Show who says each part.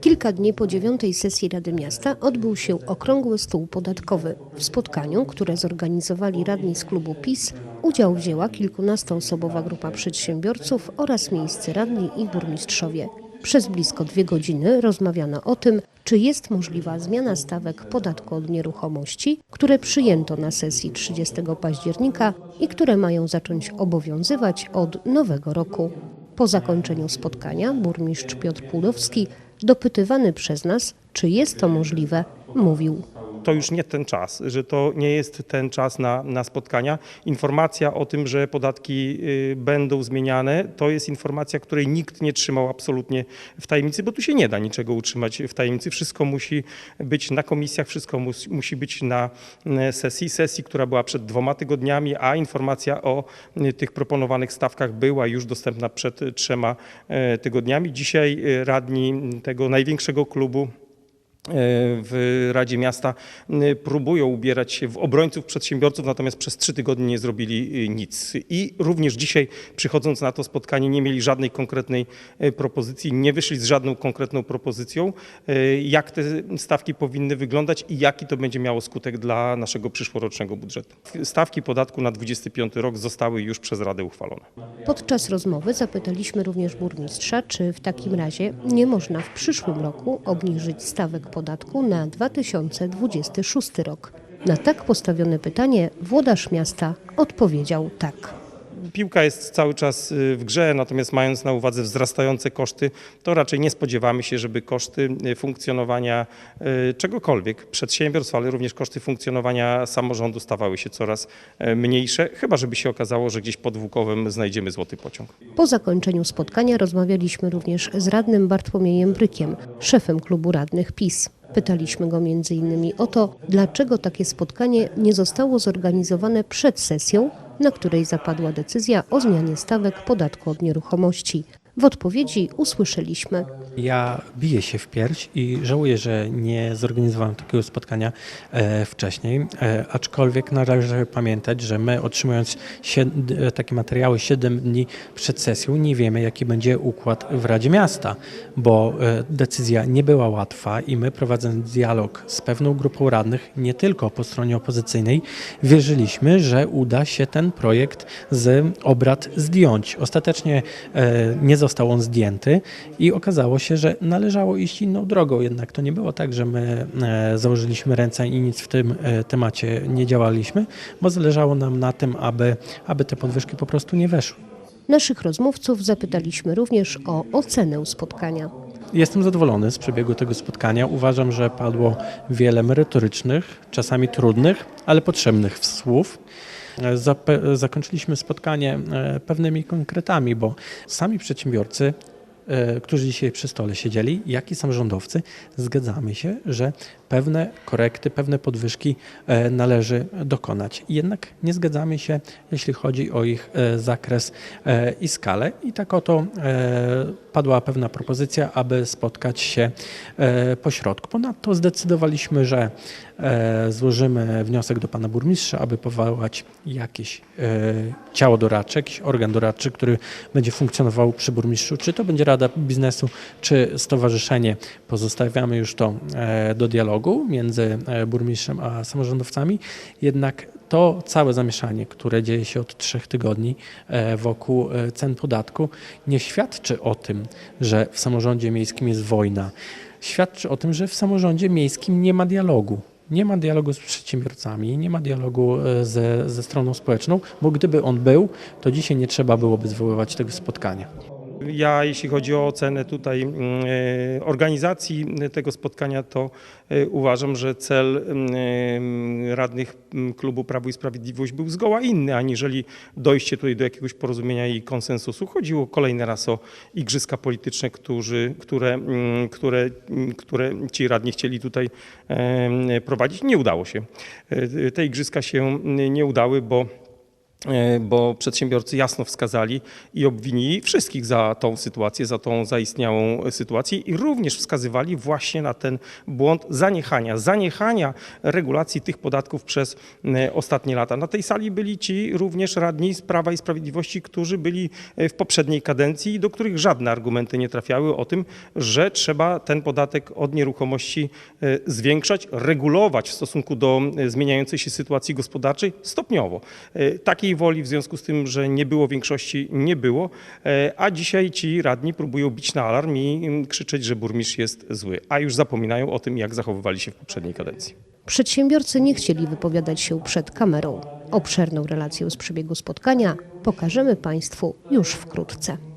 Speaker 1: Kilka dni po dziewiątej sesji Rady Miasta odbył się okrągły stół podatkowy. W spotkaniu, które zorganizowali radni z klubu PiS, udział wzięła kilkunastoosobowa grupa przedsiębiorców oraz miejscy radni i burmistrzowie. Przez blisko dwie godziny rozmawiano o tym, czy jest możliwa zmiana stawek podatku od nieruchomości, które przyjęto na sesji 30 października i które mają zacząć obowiązywać od nowego roku. Po zakończeniu spotkania burmistrz Piotr Pudowski, dopytywany przez nas, czy jest to możliwe, mówił.
Speaker 2: To już nie ten czas, że to nie jest ten czas na, na spotkania. Informacja o tym, że podatki y, będą zmieniane, to jest informacja, której nikt nie trzymał absolutnie w tajemnicy, bo tu się nie da niczego utrzymać w tajemnicy. Wszystko musi być na komisjach, wszystko mus, musi być na y, sesji. Sesji, która była przed dwoma tygodniami, a informacja o y, tych proponowanych stawkach była już dostępna przed trzema tygodniami. Dzisiaj radni tego największego klubu w Radzie Miasta próbują ubierać się w obrońców przedsiębiorców, natomiast przez trzy tygodnie nie zrobili y, nic. I również dzisiaj, przychodząc na to spotkanie, nie mieli żadnej konkretnej y, propozycji, nie wyszli z żadną konkretną propozycją, jak te stawki powinny wyglądać i jaki to będzie miało skutek dla naszego przyszłorocznego budżetu. Stawki podatku na 25 rok zostały już przez Radę uchwalone.
Speaker 1: Podczas rozmowy zapytaliśmy również burmistrza, czy w takim razie nie można w przyszłym roku obniżyć stawek podatku na 2026 rok. Na tak postawione pytanie włodarz miasta odpowiedział tak.
Speaker 2: Piłka jest cały czas y, w grze, natomiast mając na uwadze wzrastające koszty, to raczej nie spodziewamy się, żeby koszty y, funkcjonowania y, czegokolwiek, przedsiębiorstw, ale również koszty funkcjonowania samorządu stawały się coraz mniejsze, chyba żeby się okazało, że gdzieś pod Włukowem znajdziemy złoty pociąg.
Speaker 1: Po zakończeniu spotkania rozmawialiśmy również z radnym Bartłomiejem Brykiem, szefem klubu radnych PiS. Pytaliśmy go m.in. o to, dlaczego takie spotkanie nie zostało zorganizowane przed sesją, na której zapadła decyzja o zmianie stawek podatku od nieruchomości. W odpowiedzi usłyszeliśmy.
Speaker 3: Ja biję się w pierś i żałuję, że nie zorganizowałem takiego spotkania e, wcześniej, e, aczkolwiek należy pamiętać, że my otrzymując e, takie materiały 7 dni przed sesją nie wiemy jaki będzie układ w Radzie Miasta, bo decyzja nie była łatwa i my prowadząc dialog z pewną grupą radnych, nie tylko po stronie opozycyjnej, wierzyliśmy, że uda się ten projekt z obrad zdjąć. Ostatecznie nie został on zdjęty i okazało się, że należało iść inną drogą. Jednak to nie było tak, że my e, założyliśmy ręce i nic w tym e, temacie nie działaliśmy, bo zależało nam na tym, aby, aby te podwyżki po prostu nie weszły.
Speaker 1: Naszych rozmówców zapytaliśmy również o ocenę spotkania.
Speaker 3: Jestem zadowolony z przebiegu tego spotkania. Uważam, że padło wiele merytorycznych, czasami trudnych, ale potrzebnych słów. E, zakończyliśmy spotkanie e, pewnymi konkretami, bo sami przedsiębiorcy, e, którzy dzisiaj przy stole siedzieli, jak i samorządowcy, zgadzamy się, że pewne korekty, pewne podwyżki e, należy dokonać. Jednak nie zgadzamy się, jeśli chodzi o ich e, zakres e, i skalę. I tak oto padła pewna propozycja, aby spotkać się e, po środku. Ponadto zdecydowaliśmy, że złożymy wniosek do pana burmistrza, aby powołać jakieś ciało doradcze, jakiś organ doradczy, który będzie funkcjonował przy burmistrzu. Czy to będzie Rada Biznesu, czy stowarzyszenie. Pozostawiamy już to do dialogu między e, burmistrzem a samorządowcami. Jednak to całe zamieszanie, które dzieje się od trzech tygodni e, wokół e, cen podatku, nie świadczy o tym, że w samorządzie miejskim jest wojna. Świadczy o tym, że w samorządzie miejskim nie ma dialogu. Nie ma dialogu z przedsiębiorcami, nie ma dialogu ze, ze stroną społeczną, bo gdyby on był, to dzisiaj nie trzeba byłoby zwoływać tego spotkania.
Speaker 2: Ja, jeśli chodzi o ocenę tutaj mm, e, organizacji tego spotkania, to e, uważam, że cel mm, radnych mm, klubu Prawo i Sprawiedliwość był zgoła inny, aniżeli dojście tutaj do jakiegoś porozumienia i konsensusu. Chodziło kolejny raz o igrzyska polityczne, którzy, które, które, które ci radni chcieli tutaj prowadzić. Nie udało się. E, Te igrzyska się nie udały, bo e, bo przedsiębiorcy jasno wskazali i obwinili wszystkich za tą sytuację, za tą zaistniałą sytuację i również wskazywali właśnie na ten błąd zaniechania, zaniechania regulacji tych podatków przez e, ostatnie lata. Na tej sali byli ci również radni z Prawa i Sprawiedliwości, którzy byli e, w poprzedniej kadencji i do których żadne argumenty nie trafiały o tym, że trzeba ten podatek od nieruchomości e, zwiększać, regulować w stosunku do e, zmieniającej się sytuacji gospodarczej stopniowo. E, Takiej woli w związku z tym, że nie było większości, nie było, e, a dzisiaj ci radni próbują bić na alarm i mm, krzyczeć, że burmistrz jest zły, a już zapominają o tym, jak zachowywali się w poprzedniej kadencji.
Speaker 1: Przedsiębiorcy nie chcieli wypowiadać się przed kamerą. Obszerną relację z przebiegu spotkania pokażemy Państwu już wkrótce.